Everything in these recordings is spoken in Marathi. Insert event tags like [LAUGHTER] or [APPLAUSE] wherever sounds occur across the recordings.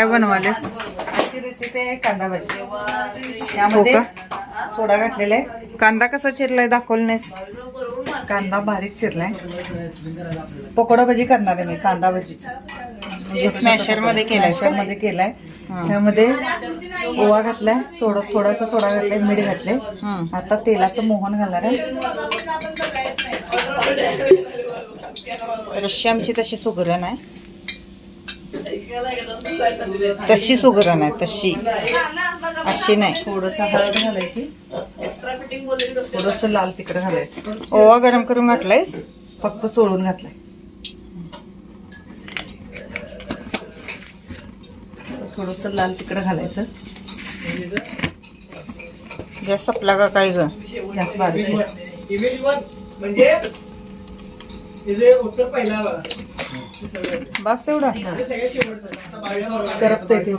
काय बनवालेस आजची रेसिपी आहे कांदा भाजी. यामध्ये हो सोडा घातलेला आहे. कांदा कसा चिरलाय दाखवलं नाहीस? कांदा बारीक चिरलाय. पकोडा भाजी करणार आहे मी कांदा भाजी म्हणजे स्मॅशरमध्ये केलाय? मध्ये केलाय. त्यामध्ये ओवा घातलाय सोडा थोडासा सोडा घातलाय मीठ घातले. आता तेलाचं मोहन घालणार आहे. रश्शी आमची तशी सुगरण आहे. तशी सुगरण आहे तशी. अशी नाही. थोडस हळद घालायची. थोडस लाल तिखट घालायचं. ओवा गरम करून घातलायस? फक्त चोळून घातलाय. थोडस लाल तिखट घालायचं. गॅस संपला का काय ग? गॅस बारीक. म्हणजे हे उत्तर पहिला. बस तेवढा. ते सगळ्यात शेवटचं. आता बावीसवर काढतो. करपतंय ते.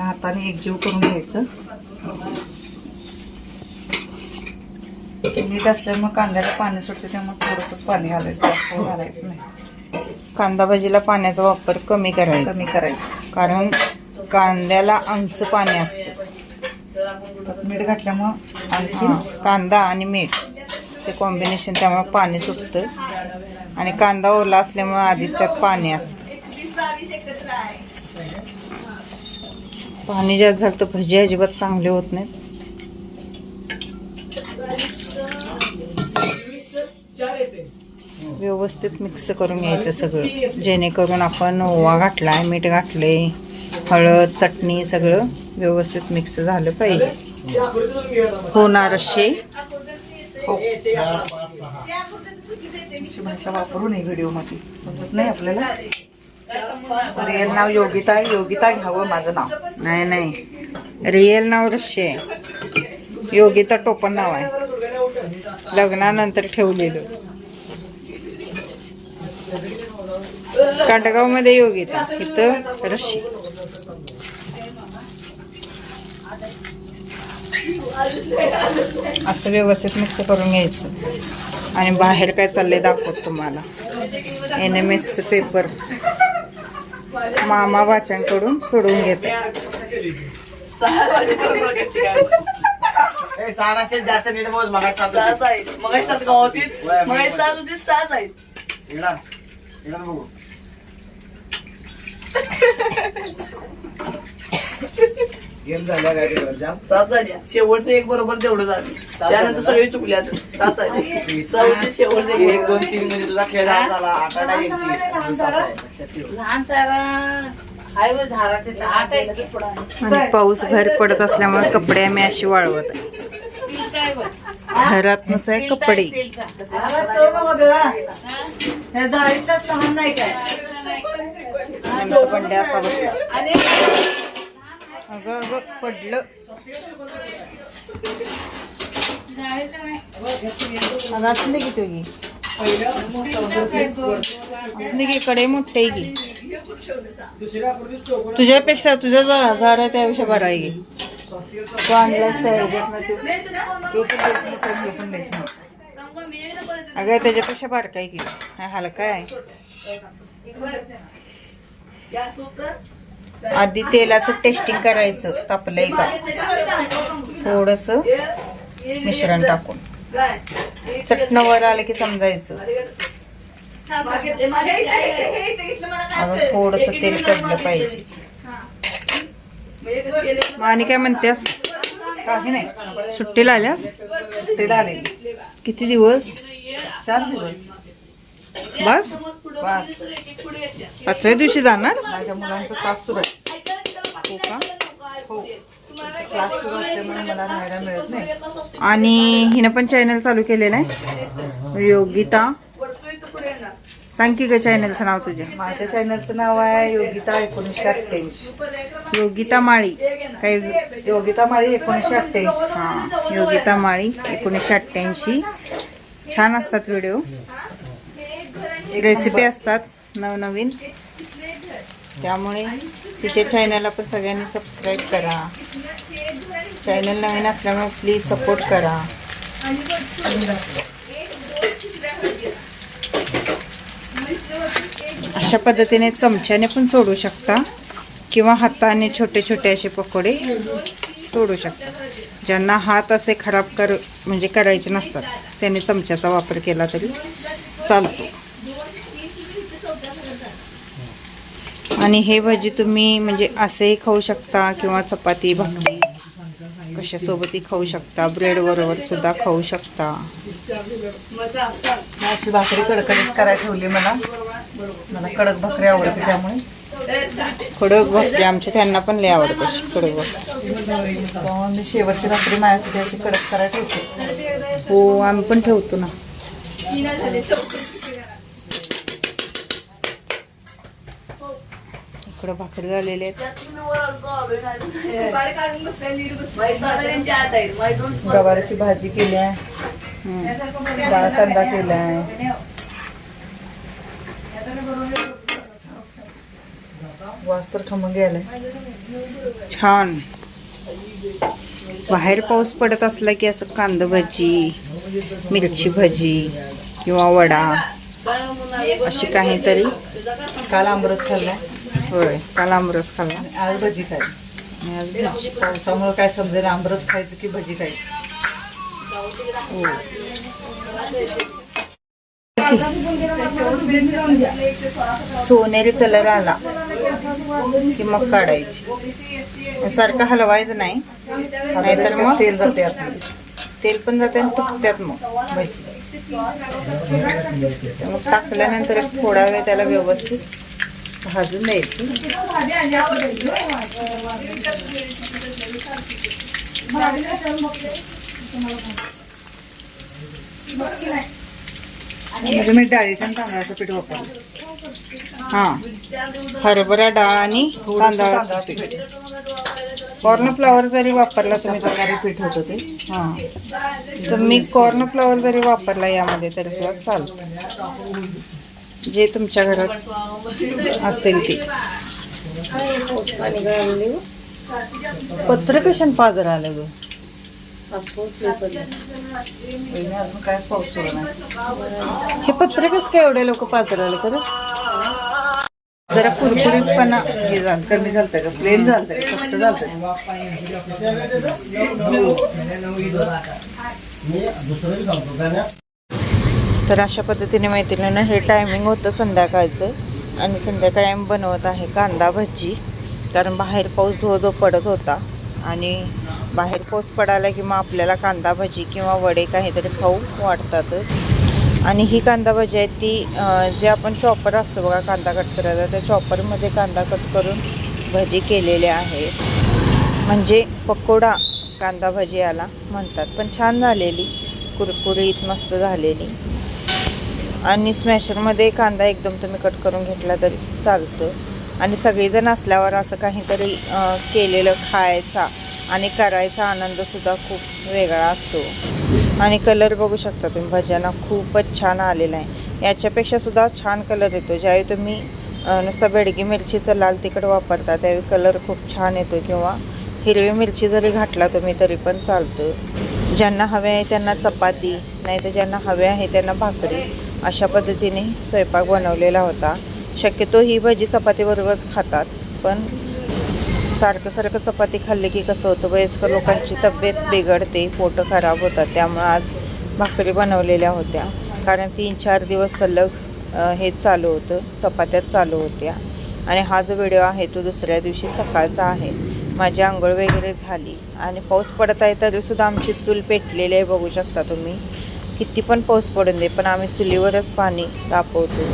हाताने एकजीव करून घ्यायचं. मीठ असल्यामुळे कांद्याला पाणी सुटते त्यामुळे थोडंसंच पाणी घालायचं. जास्त घालायचं नाही. कांदा भाजीला पाण्याचा वापर कमी करायचा. कमी करायचं. कारण कांद्याला अंगचं पाणी असतं. त्यात मीठ घातल्यामुळं आणखी हा, कांदा आणि मीठ. ते कॉम्बिनेशन त्यामुळे पाणी सुटतं आणि कांदा ओला असल्यामुळे आधीच त्यात पाणी असतं. पाणी जास्त झालं तर भजी अजिबात चांगले होत नाहीत. व्यवस्थित मिक्स करून घ्यायचं सगळं. जेणेकरून आपण ओवा घातलाय मीठ घातले हळद चटणी सगळं व्यवस्थित मिक्स झालं पाहिजे. होणार असे भाषा वापरू नये व्हिडिओमध्ये समजत नाही आपल्याला? रिअल नाव योगिता आहे. योगिता घ्यावं माझं नाव. नाही नाही. रिअल नाव रश्य आहे. योगिता टोपण नाव आहे. लग्नानंतर ठेवलेलं. काटगावमध्ये योगिता इथं रशी असं व्यवस्थित मिक्स करून घ्यायचं. आणि बाहेर काय चाललंय दाखवत तुम्हाला. एन एम एसचं पेपर मामा बाच्यांकडून सोडून घेते. ए, सहा नसेल, जास्त नीट मोज मग सात आहेत. मग सात गावातील मग सात. होती सात आहेत. बघू. गेम झाला काय ते जाम. सात झाल्या शेवटचं एक बरोबर तेवढं झालं. त्यानंतर सगळे चुकले आता. सात आहे [LAUGHS] शेवटचं एक दोन तीन म्हणजे तुझा खेळ झाला झाला. आठ आठ आहे यांची. अजून सात आहे. लक्षात ठेव. लहान तारा हाय व झाडाचे तर आठ आहे. की. आणि पाऊस बाहेर पडत असल्यामुळे कपडे आम्ही अशी वाळवत आहे. आहे बघ. घरात नसाय कपडे. फिल्टर. ह्या जाळीतलाच लहान नाही काय? असा अगं अगं पडलं नाही. अगं असं दे की तो घे फिल्टर काय तो? असं दे की कडे मोठे चौकोन तुझ्यापेक्षा तुझा जो हजार आहे त्यापेक्षा बरा आहे की तू नाही, नाही. अगं त्याच्यापेक्षा बारका आहे की हा हलका आहे आधी तेलाचं टेस्टिंग करायचं तापलंय का? थोडस मिश्रण टाकून. चटणं वर आलं की समजायचं. अगं थोडस तेल कडलं पाहिजे. आणि काय म्हणतेस? काही नाही. सुट्टीला आल्यास? ते आले. किती दिवस? चार दिवस. बस? बस पाचव्या दिवशी जाणार? माझ्या मुलांचा तास सुरू आहे. हो का? हो. क्लास सुरू असल्यामुळे मला राहायला मिळत नाही. आणि हिनं पण चॅनल चालू केलेलं आहे? योगिता. सांग की ग चॅनलचं नाव तुझे माझ्या चॅनलचं नाव आहे योगिता एकोणीसशे अठ्ठ्याऐंशी. योगिता माळी. काय योगिता माळी एकोणीसशे अठ्ठ्याऐंशी. हां योगिता माळी एकोणीसशे अठ्ठ्याऐंशी. छान असतात व्हिडिओ रेसिपी असतात नवनवीन. त्यामुळे तिच्या चॅनलला पण सगळ्यांनी सबस्क्राईब करा. चॅनल नवीन असल्यामुळे प्लीज सपोर्ट करा. अशा पद्धतीने चमच्याने पण सोडू शकता किंवा हाताने छोटे छोटे असे पकोडे सोडू शकता. ज्यांना हात असे खराब कर म्हणजे करायचे नसतात त्याने चमच्याचा वापर केला तरी चालतो. आणि हे भजी तुम्ही म्हणजे असेही खाऊ शकता किंवा चपाती भाकरी कशासोबतही खाऊ शकता. ब्रेड बरोबर सुद्धा खाऊ शकता. अशी भाकरी कडकडीत करायला ठेवली मला. मला कडक भाकरी आवडते त्यामुळे. कडक भाकरी आमच्या त्यांना पण लय आवडत अशी कडक भाकरी. मी शेवटची भाकरी माझ्यासाठी अशी कडक करायला ठेवते. हो आम्ही पण ठेवतो ना. इकडं भाकरी झालेले आहेत. गवाराची भाजी केली आहे. डाळ कांदा केला आहे. वास तर खमंग गेलाय. छान. बाहेर पाऊस पडत असला की असं कांदा भजी मिरची भजी किंवा वडा अशी काहीतरी. काल आंबरस खाल्लाय. होय काल आमरस खाल्ला. आणि आज भजी आणि आज भजी. पावसामुळे काय समजेल आंबरस खायचं की भजी खायचं? हो. सोनेरी कलर आला की मग काढायची. सारखं हलवायचं नाही. नाहीतर मग तेल जाते आतमध्ये. तेल पण जाते आणि तुटत्यात मग. भजी. मग टाकल्यानंतर एक थोडा वेळ त्याला व्यवस्थित भाजून द्यायची म्हणजे मी डाळीचं आणि तांदळाचं पीठ वापरलं हां हरभरा डाळ आणि तांदळाचं पीठ. पीठ. कॉर्न फ्लॉवर जरी वापरला तुम्ही प्रकारे पीठ होतं ते. हां. तुम्ही कॉर्न फ्लॉवर जरी वापरला यामध्ये तरी सुद्धा चालतं. जे तुमच्या घरात असेल ते. पत्र कशाने पाजर आलं ग? हे पत्र कसं काय एवढे लोक पाजर आलं खरं? जरा कुरकुरीतपणा हे झालं. कमी झालतं का? प्लेन झालतं का? फक्त झालतं तर अशा पद्धतीने मैत्रिणीनं हे टायमिंग होतं संध्याकाळचं. आणि संध्याकाळी आम्ही बनवत आहे कांदा भजी. कारण बाहेर पाऊस धो धो पडत होता. आणि बाहेर पाऊस पडायला की मग आपल्याला कांदा भजी किंवा वडे काहीतरी खाऊ वाटतातच. आणि ही कांदा भजी आहे ती जे आपण चॉपर असतो बघा कांदा कट करायला त्या चॉपरमध्ये कांदा कट करून भजी केलेले आहे. म्हणजे पकोडा कांदा भजी याला म्हणतात. पण छान झालेली कुरकुरीत मस्त झालेली. आणि स्मॅशरमध्ये कांदा एकदम तुम्ही कट करून घेतला तरी चालतं. आणि सगळेजण असल्यावर असं काहीतरी केलेलं खायचा आणि करायचा आनंदसुद्धा खूप वेगळा असतो. आणि कलर बघू शकता तुम्ही भज्यांना खूपच छान आलेला आहे. याच्यापेक्षा सुद्धा छान कलर येतो. ज्यावेळी तुम्ही नुसतं बेडगी मिरचीचं लाल तिखट वापरता त्यावेळी कलर खूप छान येतो. किंवा हिरवी मिरची जरी घातला तुम्ही तरी पण चालतं. ज्यांना हवे आहे त्यांना चपाती नाही तर ज्यांना हवे आहे त्यांना भाकरी. अशा पद्धतीने स्वयंपाक बनवलेला होता. शक्यतो ही भजी चपातीबरोबरच खातात पण सारखं सारखं चपाती खाल्ली की कसं होतं वयस्कर लोकांची तब्येत बिघडते पोटं खराब होतात त्यामुळं आज भाकरी बनवलेल्या होत्या. कारण तीन चार दिवस सलग हे चालू होतं चपात्याच चालू होत्या. आणि हा जो व्हिडिओ आहे तो दुसऱ्या दिवशी सकाळचा आहे. माझी आंघोळ वगैरे झाली. आणि पाऊस पडत आहे तरीसुद्धा आमची चूल पेटलेली आहे बघू शकता तुम्ही. किती पण पाऊस पडून दे पण आम्ही चुलीवरच पाणी तापवतो.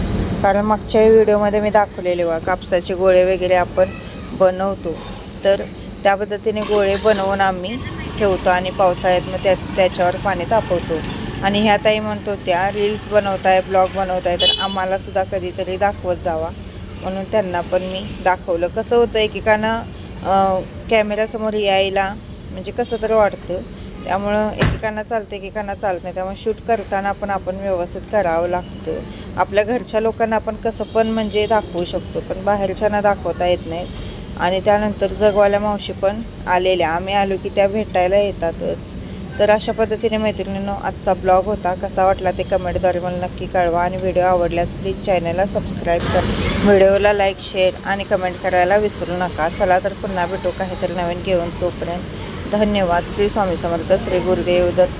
कारण मागच्या व्हिडिओमध्ये मी दाखवलेले वा कापसाचे गोळे वगैरे आपण बनवतो. तर त्या पद्धतीने गोळे बनवून आम्ही ठेवतो आणि पावसाळ्यात मग त्या त्याच्यावर पाणी तापवतो. आणि ह्या ताई म्हणतो त्या रील्स बनवताय ब्लॉग बनवताय तर आम्हालासुद्धा कधीतरी दाखवत जावा. म्हणून त्यांना पण मी दाखवलं. कसं होतं एकेकानं कॅमेऱ्यासमोर यायला म्हणजे कसं तर वाटतं त्यामुळं एकेकांना चालतं एकेकांना चालत नाही. त्यामुळे शूट करताना पण आपण व्यवस्थित करावं लागतं आपल्या घरच्या लोकांना आपण कसं पण म्हणजे दाखवू शकतो पण बाहेरच्यांना दाखवता येत नाही. आणि त्यानंतर जगवाल्या मावशी पण आलेल्या. आम्ही आलो की त्या भेटायला येतातच. तर अशा पद्धतीने मैत्रिणींनो आजचा ब्लॉग होता. कसा वाटला ते कमेंटद्वारे मला नक्की कळवा. आणि व्हिडिओ आवडल्यास प्लीज चॅनलला सबस्क्राईब कर. व्हिडिओला लाईक शेअर आणि कमेंट करायला विसरू नका. चला तर पुन्हा भेटू काहीतरी नवीन घेऊन तोपर्यंत. धन्यवाद. श्री स्वामी समर्थ श्री गुरुदेव दत्त.